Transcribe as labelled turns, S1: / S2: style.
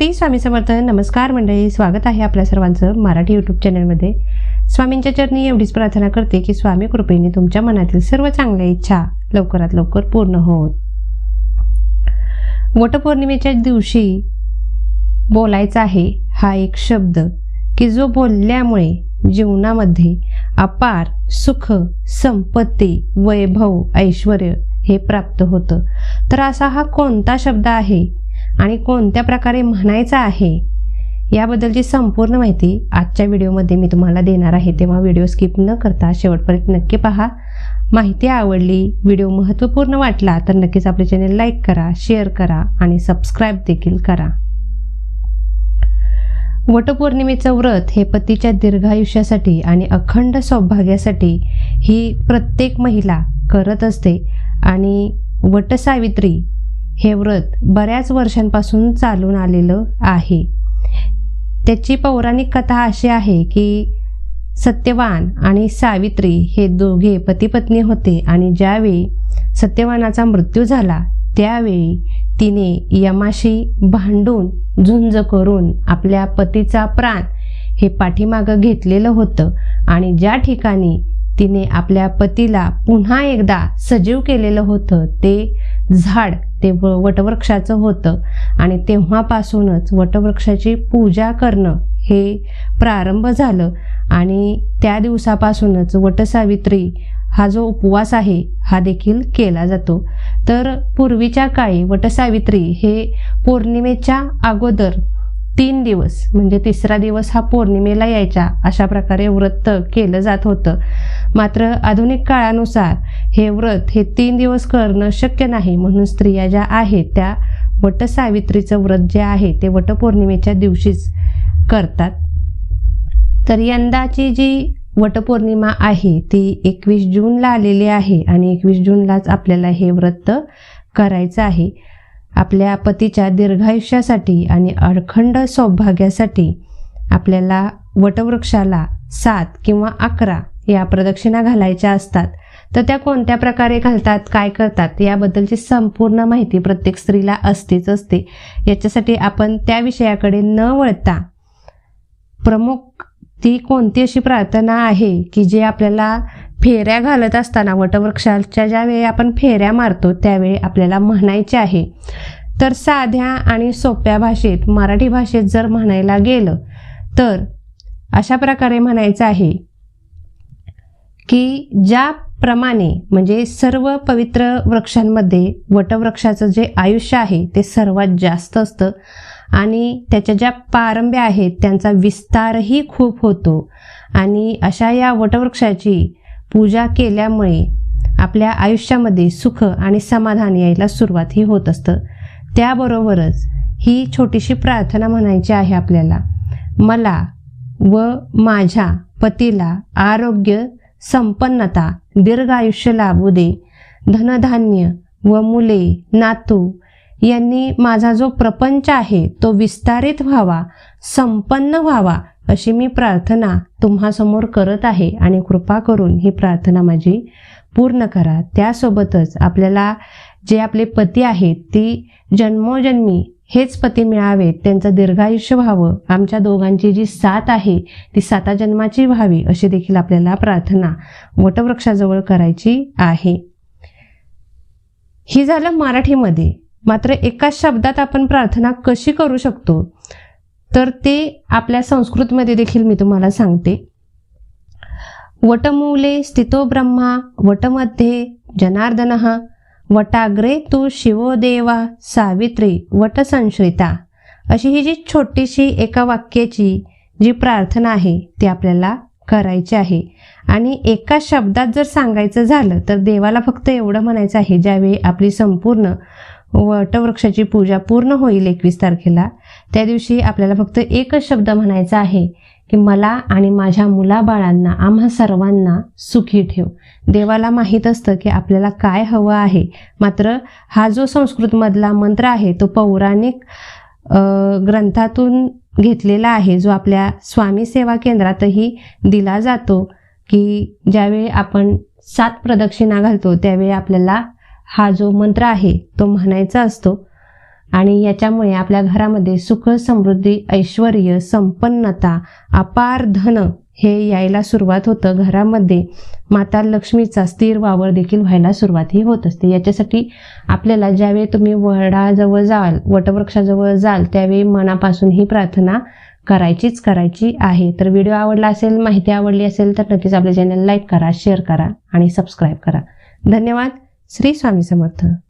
S1: श्री स्वामी समर्थ नमस्कार मंडळी स्वागत आहे आपल्या सर्वांचं मराठी यूट्यूब चॅनलमध्ये स्वामींच्या चरणी एवढीच प्रार्थना करते की स्वामी कृपेने तुमच्या मनातील सर्व चांगल्या इच्छा लवकरात लवकर पूर्ण होत. वटपौर्णिमेच्या दिवशी बोलायचा आहे हा एक शब्द की जो बोलल्यामुळे जीवनामध्ये अपार सुख संपत्ती वैभव ऐश्वर हे प्राप्त होतं. तर असा हा कोणता शब्द आहे आणि कोणत्या प्रकारे म्हणायचा आहे याबद्दलची संपूर्ण माहिती आजच्या व्हिडिओमध्ये मी तुम्हाला देणार आहे. तेव्हा व्हिडिओ स्किप न करता शेवटपर्यंत नक्की पहा. माहिती आवडली व्हिडिओ महत्त्वपूर्ण वाटला तर नक्कीच आपले चॅनल लाईक करा शेअर करा आणि सबस्क्राईब देखील करा. वटपौर्णिमेचं व्रत हे पतीच्या दीर्घायुष्यासाठी आणि अखंड सौभाग्यासाठी ही प्रत्येक महिला करत असते. आणि वटसावित्री हे व्रत बऱ्याच वर्षांपासून चालून आलेलं आहे. त्याची पौराणिक कथा अशी आहे की सत्यवान आणि सावित्री हे दोघे पतीपत्नी होते आणि ज्यावेळी सत्यवानाचा मृत्यू झाला त्यावेळी तिने यमाशी भांडून झुंज करून आपल्या पतीचा प्राण हे पाठीमागं घेतलेलं होतं आणि ज्या ठिकाणी तिने आपल्या पतीला पुन्हा एकदा सजीव केलेलं होतं ते झाड ते व वटवृक्षाचं होतं. आणि तेव्हापासूनच वटवृक्षाची पूजा करणं हे प्रारंभ झालं. आणि त्या दिवसापासूनच वटसावित्री हा जो उपवास आहे हा देखील केला जातो. तर पूर्वीच्या काळी वटसावित्री हे पौर्णिमेच्या अगोदर तीन दिवस म्हणजे तिसरा दिवस हा पौर्णिमेला यायचा अशा प्रकारे व्रत केलं जात होतं. मात्र आधुनिक काळानुसार हे व्रत हे तीन दिवस करणं शक्य नाही. म्हणून स्त्रिया ज्या आहेत त्या वटसावित्रीचं व्रत जे आहे ते वटपौर्णिमेच्या दिवशीच करतात. तर यंदाची जी वटपौर्णिमा आहे ती एकवीस जूनला आलेली आहे आणि एकवीस जूनलाच आपल्याला हे व्रत करायचं आहे. आपल्या पतीच्या दीर्घायुष्यासाठी आणि अडखंड सौभाग्यासाठी आपल्याला वटवृक्षाला सात किंवा अकरा या प्रदक्षिणा घालायच्या असतात. तर त्या कोणत्या प्रकारे घालतात काय करतात याबद्दलची संपूर्ण माहिती प्रत्येक स्त्रीला असतेच असते. याच्यासाठी आपण त्या विषयाकडे न वळता प्रमुख ती कोणती अशी प्रार्थना आहे की जे आपल्याला फेऱ्या घालत असताना वटवृक्षाच्या ज्यावेळी आपण फेऱ्या मारतो त्यावेळी आपल्याला म्हणायचे आहे. तर साध्या आणि सोप्या भाषेत मराठी भाषेत जर म्हणायला गेलं तर अशा प्रकारे म्हणायचं आहे की ज्या प्रमाणे म्हणजे सर्व पवित्र वृक्षांमध्ये वटवृक्षाचं जे आयुष्य आहे ते सर्वात जास्त असतं. आणि त्याच्या ज्या पारंब्या आहेत त्यांचा विस्तारही खूप होतो. आणि अशा या वटवृक्षाची पूजा केल्यामुळे आपल्या आयुष्यामध्ये सुख आणि समाधान यायला सुरुवातही होत असतं. त्याबरोबरच ही छोटीशी प्रार्थना म्हणायची आहे आपल्याला. मला व माझ्या पतीला आरोग्य संपन्नता दीर्घ आयुष्य लाभू दे. धनधान्य व मुले नातू यांनी माझा जो प्रपंच आहे तो विस्तारित व्हावा संपन्न व्हावा अशी मी प्रार्थना तुम्हासमोर करत आहे आणि कृपा करून ही प्रार्थना माझी पूर्ण करा. त्यासोबतच आपल्याला जे आपले पती आहेत ती जन्मोजन्मी हेच पती मिळावेत त्यांचं दीर्घायुष्य व्हावं. आमच्या दोघांची जी साथ आहे ती साता जन्माची व्हावी अशी देखील आपल्याला प्रार्थना वटवृक्षाजवळ करायची आहे. ही झालं मराठीमध्ये. मात्र एका शब्दात आपण प्रार्थना कशी करू शकतो? तर ते आपल्या संस्कृतमध्ये देखील मी तुम्हाला सांगते. वटमूले स्थितो ब्रह्मा वटमध्ये जनार्दन वटाग्रे तू शिवोदेवा सावित्री वटसंश्रिता अशी ही जी छोटीशी एका वाक्याची जी प्रार्थना आहे ती आपल्याला करायची आहे. आणि एका शब्दात जर सांगायचं झालं तर देवाला फक्त एवढं म्हणायचं आहे ज्यावेळी आपली संपूर्ण वटवृक्षाची पूजा पूर्ण होईल एकवीस तारखेला त्या दिवशी आपल्याला फक्त एकच शब्द म्हणायचा आहे की मला आणि माझ्या मुलाबाळांना आम्हा सर्वांना सुखी ठेव. देवाला माहीत असतं की आपल्याला काय हवं आहे. मात्र हा जो संस्कृतमधला मंत्र आहे तो पौराणिक ग्रंथातून घेतलेला आहे जो आपल्या स्वामी सेवा केंद्रातही दिला जातो की ज्यावेळी आपण सात प्रदक्षिणा घालतो त्यावेळी आपल्याला हा जो मंत्र आहे तो म्हणायचा असतो. आणि याच्यामुळे आपल्या घरामध्ये सुख समृद्धी ऐश्वर संपन्नता अपार धन हे यायला सुरुवात होतं. घरामध्ये माता लक्ष्मीचा स्थिर वावर देखील व्हायला सुरुवातही होत असते. याच्यासाठी आपल्याला ज्यावेळी तुम्ही वडाजवळ जाल वटवृक्षाजवळ जाल त्यावेळी मनापासून ही प्रार्थना करायचीच करायची आहे. तर व्हिडिओ आवडला असेल माहिती आवडली असेल तर नक्कीच आपल्या चॅनल लाईक करा शेअर करा आणि सबस्क्राईब करा. धन्यवाद. श्री स्वामी समर्थ.